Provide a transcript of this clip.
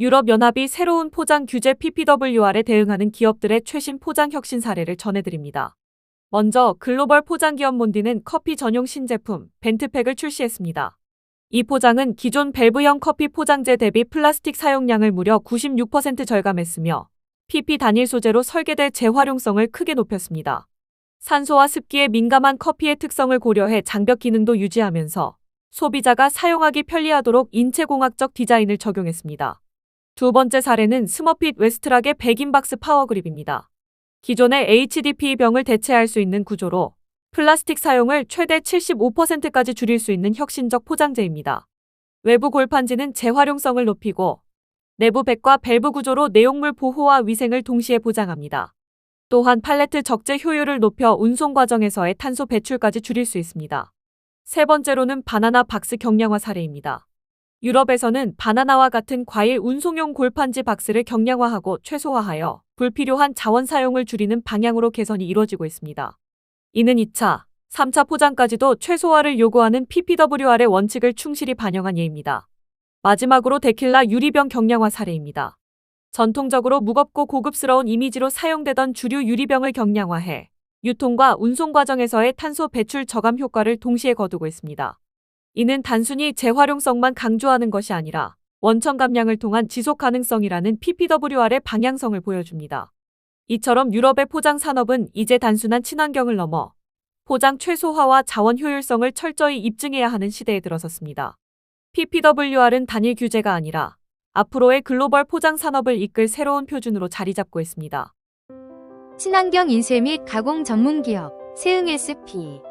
유럽연합이 새로운 포장 규제 PPWR에 대응하는 기업들의 최신 포장 혁신 사례를 전해드립니다. 먼저 글로벌 포장 기업 몬디는 커피 전용 신제품 벤트팩을 출시했습니다. 이 포장은 기존 밸브형 커피 포장재 대비 플라스틱 사용량을 무려 96% 절감했으며 PP 단일 소재로 설계돼 재활용성을 크게 높였습니다. 산소와 습기에 민감한 커피의 특성을 고려해 장벽 기능도 유지하면서 소비자가 사용하기 편리하도록 인체공학적 디자인을 적용했습니다. 두 번째 사례는 스머핏 웨스트락의 백인박스 파워그립입니다. 기존의 HDPE 병을 대체할 수 있는 구조로 플라스틱 사용을 최대 75%까지 줄일 수 있는 혁신적 포장재입니다. 외부 골판지는 재활용성을 높이고 내부 백과 밸브 구조로 내용물 보호와 위생을 동시에 보장합니다. 또한 팔레트 적재 효율을 높여 운송 과정에서의 탄소 배출까지 줄일 수 있습니다. 세 번째로는 바나나 박스 경량화 사례입니다. 유럽에서는 바나나와 같은 과일 운송용 골판지 박스를 경량화하고 최소화하여 불필요한 자원 사용을 줄이는 방향으로 개선이 이루어지고 있습니다. 이는 2차, 3차 포장까지도 최소화를 요구하는 PPWR의 원칙을 충실히 반영한 예입니다. 마지막으로 데킬라 유리병 경량화 사례입니다. 전통적으로 무겁고 고급스러운 이미지로 사용되던 주류 유리병을 경량화해 유통과 운송 과정에서의 탄소 배출 저감 효과를 동시에 거두고 있습니다. 이는 단순히 재활용성만 강조하는 것이 아니라 원천 감량을 통한 지속 가능성이라는 PPWR의 방향성을 보여줍니다. 이처럼 유럽의 포장 산업은 이제 단순한 친환경을 넘어 포장 최소화와 자원 효율성을 철저히 입증해야 하는 시대에 들어섰습니다. PPWR은 단일 규제가 아니라 앞으로의 글로벌 포장 산업을 이끌 새로운 표준으로 자리 잡고 있습니다. 친환경 인쇄 및 가공 전문 기업 세흥 SP